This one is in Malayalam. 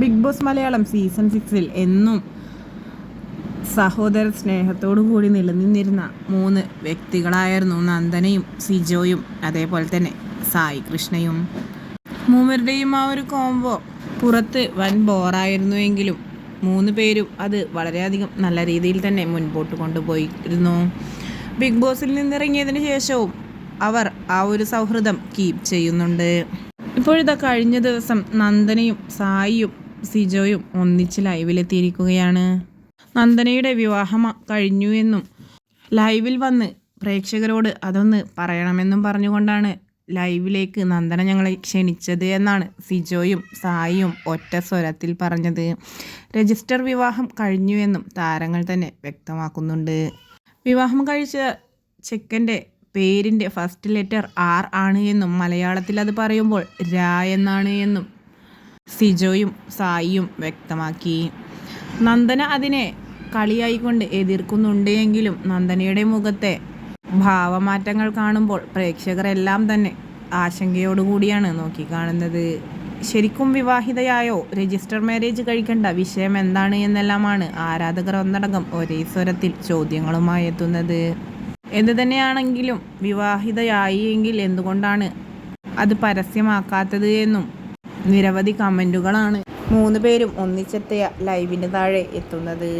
ബിഗ് ബോസ് മലയാളം സീസൺ സിക്സിൽ എന്നും സഹോദര സ്നേഹത്തോടു കൂടി നിലനിന്നിരുന്ന മൂന്ന് വ്യക്തികളായിരുന്നു നന്ദനയും സിജോയും അതേപോലെ തന്നെ സായി കൃഷ്ണയും. മൂവരുടെയും ആ ഒരു കോംബോ പുറത്ത് വൻ ബോറായിരുന്നുവെങ്കിലും മൂന്ന് പേരും അത് വളരെയധികം നല്ല രീതിയിൽ തന്നെ മുൻപോട്ട് കൊണ്ടുപോയിരുന്നു. ബിഗ് ബോസിൽ നിന്നിറങ്ങിയതിന് ശേഷവും അവർ ആ ഒരു സൗഹൃദം കീപ്പ് ചെയ്യുന്നുണ്ട്. ഇപ്പോഴിതാ കഴിഞ്ഞ ദിവസം നന്ദനയും സായിയും സിജോയും ഒന്നിച്ച് ലൈവിലെത്തിയിരിക്കുകയാണ്. നന്ദനയുടെ വിവാഹം കഴിഞ്ഞു എന്നും ലൈവിൽ വന്ന് പ്രേക്ഷകരോട് അതൊന്ന് പറയണമെന്നും പറഞ്ഞുകൊണ്ടാണ് ലൈവിലേക്ക് നന്ദന ഞങ്ങളെ ക്ഷണിച്ചത് എന്നാണ് സിജോയും സായിയും ഒറ്റ സ്വരത്തിൽ പറഞ്ഞത്. രജിസ്റ്റർ വിവാഹം കഴിഞ്ഞു എന്നും താരങ്ങൾ തന്നെ വ്യക്തമാക്കുന്നുണ്ട്. വിവാഹം കഴിച്ച ചെക്കന്റെ പേരിന്റെ ഫസ്റ്റ് ലെറ്റർ ആർ ആണ് എന്നും മലയാളത്തിൽ അത് പറയുമ്പോൾ രാ എന്നാണ് എന്നും സിജോയും സായിയും വ്യക്തമാക്കി. നന്ദന അതിനെ കളിയായിക്കൊണ്ട് എതിർക്കുന്നുണ്ട് എങ്കിലും നന്ദനയുടെ മുഖത്തെ ഭാവമാറ്റങ്ങൾ കാണുമ്പോൾ പ്രേക്ഷകരെല്ലാം തന്നെ ആശങ്കയോടുകൂടിയാണ് നോക്കിക്കാണുന്നത്. ശരിക്കും വിവാഹിതയായോ രജിസ്റ്റർ മാരേജ് കഴിക്കേണ്ട വിഷയം എന്താണ് എന്നെല്ലാമാണ് ആരാധകർ ഒന്നടങ്കം ഒരേ സ്വരത്തിൽ ചോദ്യങ്ങളുമായി എത്തുന്നത്. എന്തു തന്നെയാണെങ്കിലും വിവാഹിതയായി എങ്കിൽ എന്തുകൊണ്ടാണ് അത് പരസ്യമാക്കാത്തത് എന്നും നിരവധി കമന്റുകളാണ് മൂന്ന് പേരും ഒന്നിച്ചെത്തിയ ലൈവിന് താഴെ എത്തുന്നത്.